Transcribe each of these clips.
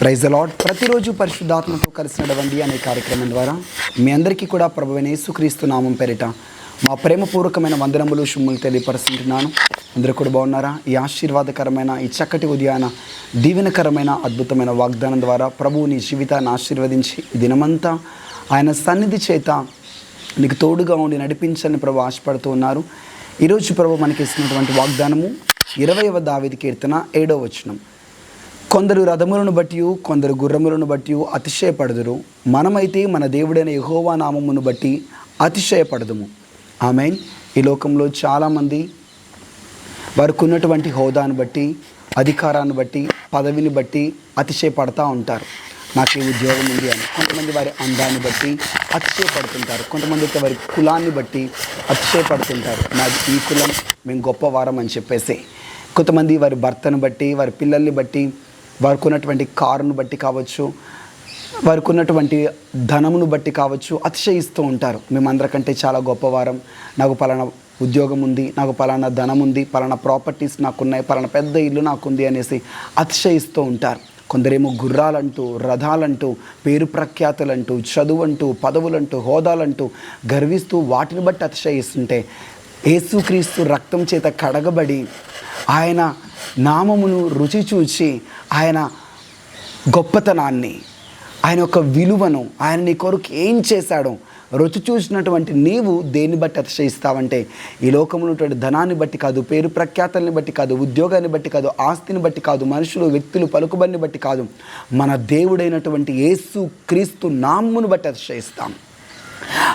Praise అలాడ్ ప్రతిరోజు పరిశుద్ధాత్మతో కలిసి నడవండి అనే కార్యక్రమం ద్వారా మీ అందరికీ కూడా ప్రభువైన యేసుక్రీస్తు నామం పేరిట మా ప్రేమపూర్వకమైన వందనములు శుమ్ములు తెలియపరుస్తుంటున్నాను. అందరూ కూడా బాగున్నారా? ఈ ఆశీర్వాదకరమైన ఈ చక్కటి ఉదయాన దీవెనకరమైన అద్భుతమైన వాగ్దానం ద్వారా ప్రభువు నీ జీవితాన్ని ఆశీర్వదించి దినమంతా ఆయన సన్నిధి చేత నీకు తోడుగా ఉండి నడిపించని ప్రభు ఆశపడుతూ ఉన్నారు. ఈరోజు ప్రభు మనకి ఇస్తున్నటువంటి వాగ్దానము ఇరవైవ దావిది కీర్తన ఏడో వచనం. కొందరు రథములను బట్టి కొందరు గుర్రములను బట్టి అతిశయపడదురు. మనమైతే మన దేవుడైన యహోవా నామమును బట్టి అతిశయపడదుము. ఆమె ఈ లోకంలో చాలామంది వారికి ఉన్నటువంటి హోదాను బట్టి అధికారాన్ని బట్టి పదవిని బట్టి అతిశయపడతా ఉంటారు. నాకు ఉద్యోగం ఉంది అని. కొంతమంది వారి అందాన్ని బట్టి అతిశయపడుతుంటారు. కొంతమంది అయితే వారి కులాన్ని బట్టి అతిశయపడుతుంటారు. నాది ఈ కులం మేము గొప్పవారం అని చెప్పేసి. కొంతమంది వారి భర్తను బట్టి వారి పిల్లల్ని బట్టి వారికి ఉన్నటువంటి కారును బట్టి కావచ్చు వారికి ఉన్నటువంటి ధనమును బట్టి కావచ్చు అతిశయిస్తూ ఉంటారు. మేమందరికంటే చాలా గొప్పవారం. నాకు పలానా ఉద్యోగం ఉంది నాకు పలానా ధనం ఉంది పలానా ప్రాపర్టీస్ నాకున్నాయి పలానా పెద్ద ఇల్లు నాకుంది అనేసి అతిశయిస్తూ ఉంటారు. కొందరేమో గుర్రాలంటూ రథాలంటూ పేరు ప్రఖ్యాతులంటూ చదువంటూ పదవులంటూ హోదాలంటూ గర్విస్తూ వాటిని బట్టి అతిశయిస్తుంటే యేసుక్రీస్తు రక్తం చేత కడగబడి ఆయన నామమును రుచి చూచి ఆయన గొప్పతనాన్ని ఆయన యొక్క విలువను ఆయన నీ కొరకు ఏం చేశాడో రుచి చూసినటువంటి నీవు దేన్ని బట్టి అతిశయిస్తావంటే ఈ లోకంలో ఉన్నటువంటి ధనాన్ని బట్టి కాదు పేరు ప్రఖ్యాతల్ని బట్టి కాదు ఉద్యోగాన్ని బట్టి కాదు ఆస్తిని బట్టి కాదు మనుషులు వ్యక్తులు పలుకుబడిని బట్టి కాదు మన దేవుడైనటువంటి యేసు క్రీస్తు నామ్మును బట్టి అతిశయిస్తాం.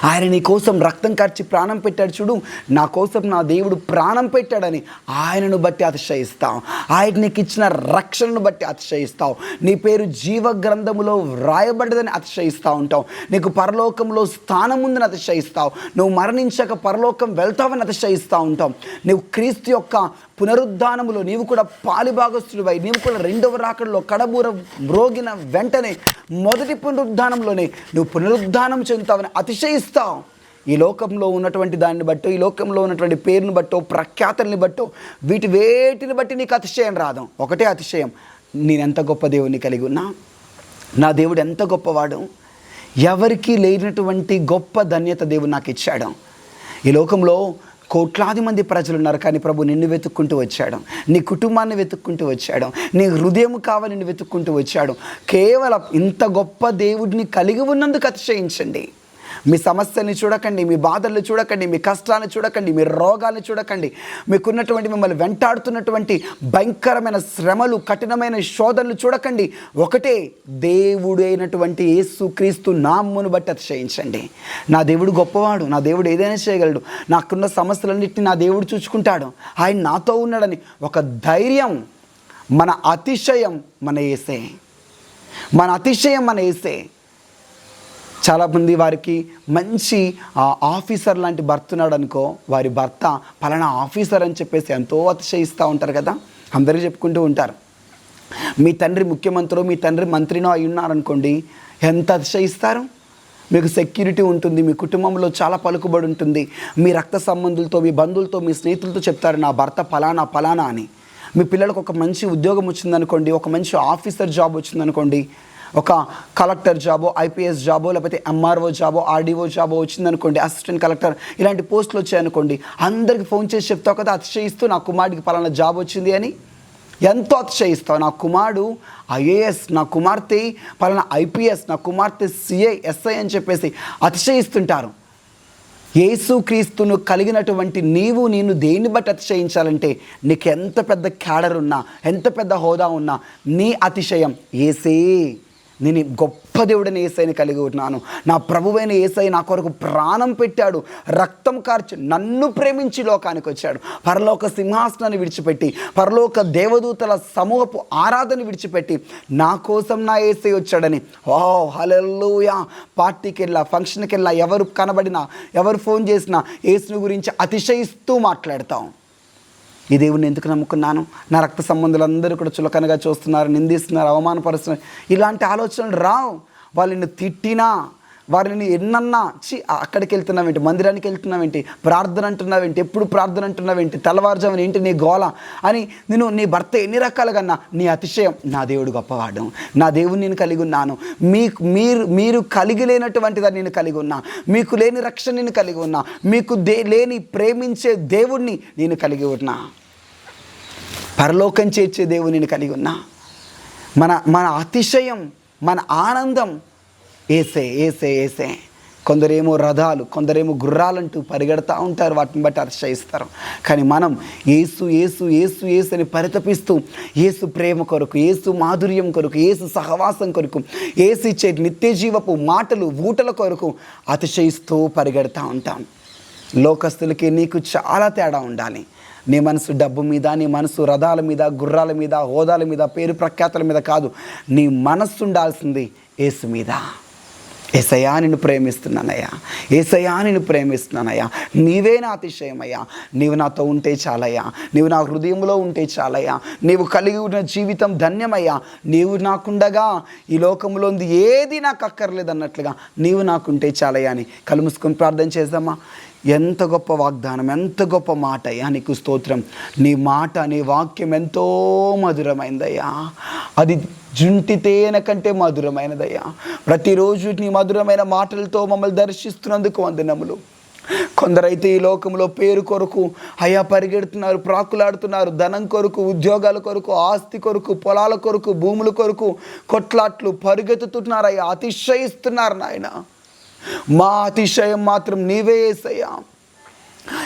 ఆయన నీ కోసం రక్తం కార్చి ప్రాణం పెట్టాడు చూడు. నా కోసం నా దేవుడు ప్రాణం పెట్టాడని ఆయనను బట్టి అతిశయిస్తాం. ఆయన నీకు ఇచ్చిన రక్షణను బట్టి అతిశయిస్తావు నీ పేరు జీవ గ్రంథములో వ్రాయబడ్డదని అతిశయిస్తూ ఉంటావు నీకు పరలోకంలో స్థానం ఉందని అతిశయిస్తావు. నువ్వు మరణించక పరలోకం వెళ్తావని అతిశయిస్తూ ఉంటావు నువ్వు క్రీస్తు యొక్క పునరుద్ధానములో నీవు కూడా పాలిభాగస్తుడివై నీవు కూడా రెండవ రాకడలో కడబూర మ్రోగిన వెంటనే మొదటి పునరుద్ధానంలోనే నువ్వు పునరుద్ధానం చెందుతావని అతిశయిస్తావు. ఈ లోకంలో ఉన్నటువంటి దాన్ని బట్టో ఈ లోకంలో ఉన్నటువంటి పేరుని బట్టో ప్రఖ్యాతల్ని బట్టో వీటి వేటిని బట్టి నీకు అతిశయం రాదు. ఒకటే అతిశయం నేనెంత గొప్ప దేవుని కలిగి ఉన్నా? నా దేవుడు ఎంత గొప్పవాడు? ఎవరికీ లేనటువంటి గొప్ప ధన్యత దేవుడు నాకు ఇచ్చాడు. ఈ లోకంలో కోట్లాది మంది ప్రజలు ఉన్నారు కానీ ప్రభు నిన్ను వెతుక్కుంటూ వచ్చాడు. నీ కుటుంబాన్ని వెతుక్కుంటూ వచ్చాడు. నీ హృదయం కావాలి నిన్ను వెతుక్కుంటూ వచ్చాడు. కేవలం ఇంత గొప్ప దేవుడిని కలిగి ఉన్నందుకు అతిశయించండి. మీ సమస్యల్ని చూడకండి మీ బాధల్ని చూడకండి మీ కష్టాలను చూడకండి మీ రోగాన్ని చూడకండి. మీకున్నటువంటి మిమ్మల్ని వెంటాడుతున్నటువంటి భయంకరమైన శ్రమలు కఠినమైన శోధనలు చూడకండి. ఒకటే దేవుడు అయినటువంటి యేసు క్రీస్తు నామ్మును బట్టి అతిశయించండి. నా దేవుడు గొప్పవాడు నా దేవుడు ఏదైనా చేయగలడు. నాకున్న సమస్యలన్నింటినీ నా దేవుడు చూసుకుంటాడు. ఆయన నాతో ఉన్నాడని ఒక ధైర్యం మన అతిశయం మన ఏసే మన అతిశయం మన ఏసే చాలామంది వారికి మంచి ఆఫీసర్ లాంటి భర్త ఉన్నాడు అనుకో వారి భర్త పలానా ఆఫీసర్ అని చెప్పేసి ఎంతో అతిశయిస్తూ ఉంటారు కదా? అందరికీ చెప్పుకుంటూ ఉంటారు. మీ తండ్రి ముఖ్యమంత్రులు మీ తండ్రి మంత్రినో అయి ఉన్నారనుకోండి ఎంత అతిశయిస్తారు? మీకు సెక్యూరిటీ ఉంటుంది మీ కుటుంబంలో చాలా పలుకుబడి ఉంటుంది మీ రక్త సంబంధులతో మీ బంధువులతో మీ స్నేహితులతో చెప్తారు నా భర్త ఫలానా ఫలానా అని. మీ పిల్లలకు ఒక మంచి ఉద్యోగం వచ్చిందనుకోండి ఒక మంచి ఆఫీసర్ జాబ్ వచ్చిందనుకోండి ఒక కలెక్టర్ జాబో ఐపీఎస్ జాబో లేకపోతే ఎంఆర్ఓ జాబో ఆర్డీఓ జాబో వచ్చిందనుకోండి అసిస్టెంట్ కలెక్టర్ ఇలాంటి పోస్టులు వచ్చాయనుకోండి అందరికి ఫోన్ చేసి చెప్తావు కదా అతిశయిస్తూ నా కుమారుడికి పలానా జాబ్ వచ్చింది అని? ఎంతో అతిశయిస్తావు. నా కుమారుడు ఐఏఎస్ నా కుమార్తె పలానా ఐపీఎస్ నా కుమార్తె సిఐ ఎస్ఐ అని చెప్పేసి అతిశయిస్తుంటారు. యేసుక్రీస్తును కలిగినటువంటి నీవు నేను దేన్ని బట్టి అతిశయించాలంటే నీకు ఎంత పెద్ద క్యాడర్ ఉన్నా ఎంత పెద్ద హోదా ఉన్నా నీ అతిశయం ఏసే. నేను గొప్ప దేవుడని ఏసైని కలిగి ఉన్నాను. నా ప్రభువైన ఏసై నా కొరకు ప్రాణం పెట్టాడు. రక్తం కార్చి నన్ను ప్రేమించి లోకానికి వచ్చాడు. పరలోక సింహాసనాన్ని విడిచిపెట్టి పరలోక దేవదూతల సమూహపు ఆరాధన విడిచిపెట్టి నా కోసం నా ఏసై వచ్చాడని. ఓ హలెల్లుయా. పార్టీకి వెళ్ళా ఫంక్షన్కి వెళ్ళా ఎవరు కనబడినా ఎవరు ఫోన్ చేసినా ఏసుని గురించి అతిశయిస్తూ మాట్లాడతాం. ఈ దేవుడిని ఎందుకు నమ్ముకున్నాను? నా రక్త సంబంధులందరూ కూడా చులకనగా చూస్తున్నారు నిందిస్తున్నారు అవమానపరుస్తున్నారు. ఇలాంటి ఆలోచనలు రావు. వాళ్ళని తిట్టినా వారిని ఎన్నన్నా చి అక్కడికి వెళ్తున్నావేంటి మందిరానికి వెళ్తున్నావేంటి ప్రార్థన అంటున్నావేంటి ఎప్పుడు ప్రార్థన అంటున్నావేంటి తెల్లవారుజామున ఏంటి నీ గోల? అని నేను నీ భర్త ఎన్ని రకాలుగా నీ అతిశయం నా దేవుడు గొప్పవాడు. నా దేవుని నేను కలిగి ఉన్నాను. మీకు మీరు మీరు కలిగి లేనటువంటిదా నేను కలిగి ఉన్నా. మీకు లేని రక్షణ నేను కలిగి ఉన్నా. మీకు దే లేని ప్రేమించే దేవుణ్ణి నేను కలిగి ఉన్నా. పరలోకం చేర్చే దేవుని నేను కలిగి ఉన్నా. మన మన అతిశయం మన ఆనందం ఏసే ఏసే ఏసే. కొందరేమో రథాలు కొందరేమో గుర్రాలంటూ పరిగెడతా ఉంటారు వాటిని బట్టి అతిశయిస్తారు. కానీ మనం ఏసు ఏసు ఏసు ఏసు అని పరితపిస్తూ ఏసు ప్రేమ కొరకు ఏసు మాధుర్యం కొరకు ఏసు సహవాసం కొరకు ఏసు ఇచ్చే నిత్యజీవపు మాటలు ఊటల కొరకు అతిశయిస్తూ పరిగెడతా ఉంటాం. లోకస్తులకి నీకు చాలా తేడా ఉండాలి. నీ మనసు డబ్బు మీద నీ మనసు రథాల మీద గుర్రాల మీద హోదాల మీద పేరు ప్రఖ్యాతల మీద కాదు. నీ మనస్సు ఉండాల్సింది ఏసు మీద. ఏసయా నిన్ను ప్రేమిస్తున్నానయ్యా. ఏసయా నిన్ను ప్రేమిస్తున్నానయ్యా. నీవే నా అతిశయమయ్యా. నీవు నాతో ఉంటే చాలయ్యా. నీవు నా హృదయంలో ఉంటే చాలయ్యా. నీవు కలిగి ఉన్న జీవితం ధన్యమయ్యా. నీవు నాకుండగా ఈ లోకంలో ఏది నాకు అక్కర్లేదు అన్నట్లుగా నీవు నాకుంటే చాలయ్యా అని కలుముసుకొని ప్రార్థన చేద్దామా? ఎంత గొప్ప వాగ్దానం ఎంత గొప్ప మాట అయ్యా నీకు స్తోత్రం. నీ మాట నీ వాక్యం ఎంతో మధురమైందయ్యా. అది జుంటి తేనె కంటే మధురమైనదయ్యా. ప్రతిరోజు నీ మధురమైన మాటలతో మమ్మల్ని దర్శిస్తున్నందుకు వందనములు. కొందరైతే ఈ లోకంలో పేరు కొరకు అయ్యా పరిగెడుతున్నారు ప్రాకులాడుతున్నారు. ధనం కొరకు ఉద్యోగాల కొరకు ఆస్తి కొరకు పొలాల కొరకు భూముల కొరకు కొట్లాట్లు పరిగెత్తుతున్నారు అయ్యా. అతిశయిస్తున్నారు నాయన. మా అతిశయం మాత్రం నీవే ఏసయ్యా.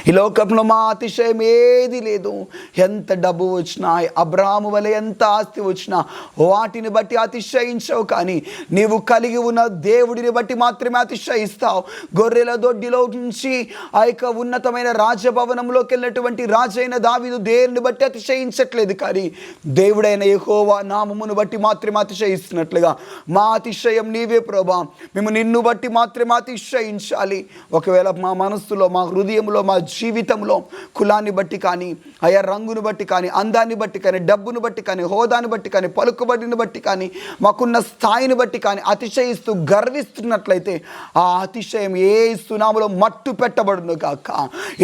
ఈ లోకంలో మా అతిశయం ఏది లేదు. ఎంత డబ్బు వచ్చినా అబ్రాహము వలె ఎంత ఆస్తి వచ్చినా వాటిని బట్టి అతిశయించవు కానీ నీవు కలిగి ఉన్న దేవుడిని బట్టి మాత్రమే అతిశయిస్తావు. గొర్రెల దొడ్డిలో నుంచి ఆ యొక్క ఉన్నతమైన రాజభవనంలోకి వెళ్ళినటువంటి రాజైన దావిదు దేవుని బట్టి అతిశయించట్లేదు కానీ దేవుడైన యహోవా నామమును బట్టి మాత్రమే అతిశయిస్తున్నట్లుగా మా అతిశయం నీవే ప్రభా. మేము నిన్ను బట్టి మాత్రమే అతిశయించాలి. ఒకవేళ మా మనస్సులో మా హృదయంలో మా జీవితంలో కులాన్ని బట్టి కానీ ఆయా రంగును బట్టి కానీ అందాన్ని బట్టి కానీ డబ్బును బట్టి కానీ హోదాను బట్టి కానీ పలుకుబడిని బట్టి కానీ మాకున్న స్థాయిని బట్టి కానీ అతిశయిస్తూ గర్విస్తున్నట్లయితే ఆ అతిశయం ఏ సునాములో మట్టు పెట్టబడును గాక.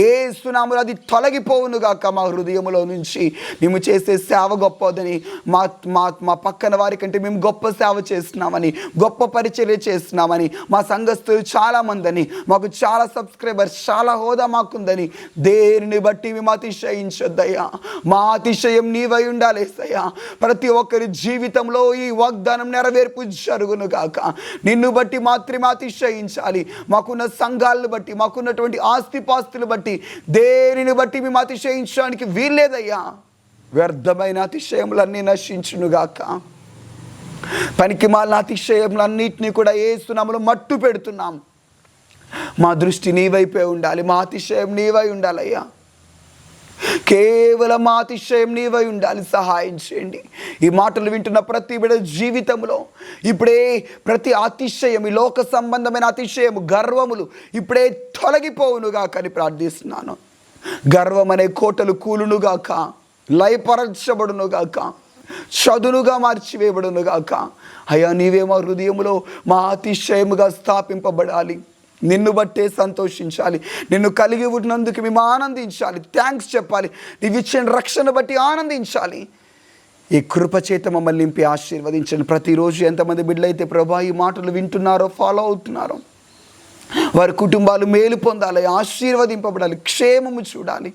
ఏ సునాములో అది తొలగిపోవును గాక మా హృదయంలో నుంచి. మేము చేసే సేవ గొప్పదని మా మా మా పక్కన వారి కంటే మేము గొప్ప సేవ చేస్తున్నామని గొప్ప పరిచర్య చేస్తున్నామని మా సంఘస్థులు చాలా మందని మాకు చాలా సబ్స్క్రైబర్స్ చాలా హోదా మాకు మాకుందని దేనిని బట్టి మేము అతిశయించొద్దయ్యా? మా అతిశయం నీవై ఉండాలేసయ్యా. ప్రతి ఒక్కరి జీవితంలో ఈ వాగ్దానం నెరవేర్పు జరుగును గాక. నిన్ను బట్టి మాత్రమే అతిశయించాలి. మాకున్న సంఘాలను బట్టి మాకున్నటువంటి ఆస్తిపాస్తులు బట్టి దేనిని బట్టి మేము అతిశయించడానికి వీల్లేదయ్యా? వ్యర్థమైన అతిశయములన్నీ నశించునుగాక పనికి మాలిన అతిశయములన్నింటినీ కూడా ఏసునామలో మట్టు పెడుతున్నాం మా దృష్టి నీవైపే ఉండాలి మా అతిశయం నీవై ఉండాలయ్యా. కేవలం మా అతిశయం నీవై ఉండాలి సహాయం చేయండి. ఈ మాటలు వింటున్న ప్రతి బిడ జీవితంలో ఇప్పుడే ప్రతి అతిశయం ఈ లోక సంబంధమైన అతిశయం గర్వములు ఇప్పుడే తొలగిపోవునుగా కానీ ప్రార్థిస్తున్నాను. గర్వం అనే కోటలు కూలునుగాక లయపరచబడునుగాక చదునుగా మార్చివేయబడునుగాక. అయ్యా నీవే మా హృదయములో మా అతిశయముగా స్థాపింపబడాలి. నిన్ను బట్టే సంతోషించాలి. నిన్ను కలిగి ఉన్నందుకు మేము ఆనందించాలి. థ్యాంక్స్ చెప్పాలి. నీవు ఇచ్చిన రక్షణ బట్టి ఆనందించాలి. ఈ కృపచేత మమ్మల్ని నింపి ఆశీర్వదించండి. ప్రతిరోజు ఎంతమంది బిడ్డలైతే ప్రభా ఈ మాటలు వింటున్నారో ఫాలో అవుతున్నారో వారి కుటుంబాలు మేలు పొందాలి ఆశీర్వదింపబడాలి క్షేమము చూడాలి.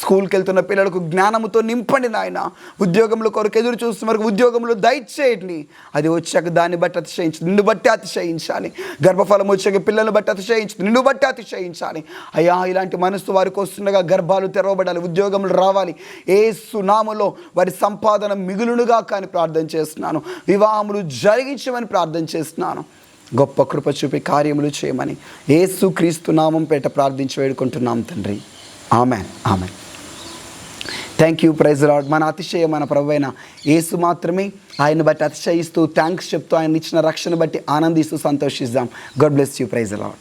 స్కూల్కి వెళ్తున్న పిల్లలకు జ్ఞానముతో నింపండి నాయన. ఉద్యోగంలో కొరకు ఎదురు చూస్తున్న వరకు ఉద్యోగంలో దయచేయండి. అది వచ్చాక దాన్ని బట్టి అతిశయించి నిన్ను బట్టి అతిశయించాలి. గర్భఫలం వచ్చాక పిల్లలను బట్టి అతిశయించు నిన్ను బట్టి అతిశయించాలి. అయ్యా ఇలాంటి మనసు వారికి వస్తుండగా గర్భాలు తెరవబడాలి ఉద్యోగములు రావాలి. ఏ సునామలో వారి సంపాదన మిగులునుగా కానీ ప్రార్థన చేస్తున్నాను. వివాహములు జరిగించమని ప్రార్థన చేస్తున్నాను. గొప్ప కృప చూపి కార్యములు చేయమని ఏసు క్రీస్తు నామం పేట ప్రార్థించి వేడుకుంటున్నాం తండ్రి. ఆమె ఆమె థ్యాంక్ యూ ప్రైజ్ లాడ్ మన అతిశయం మన ప్రభువైన యేసు మాత్రమే ఆయన బట్టి అతిశయిస్తూ థ్యాంక్స్ చెప్తూ ఆయన ఇచ్చిన రక్షణ బట్టి ఆనందిస్తూ సంతోషిద్దాం. God bless you praise Lord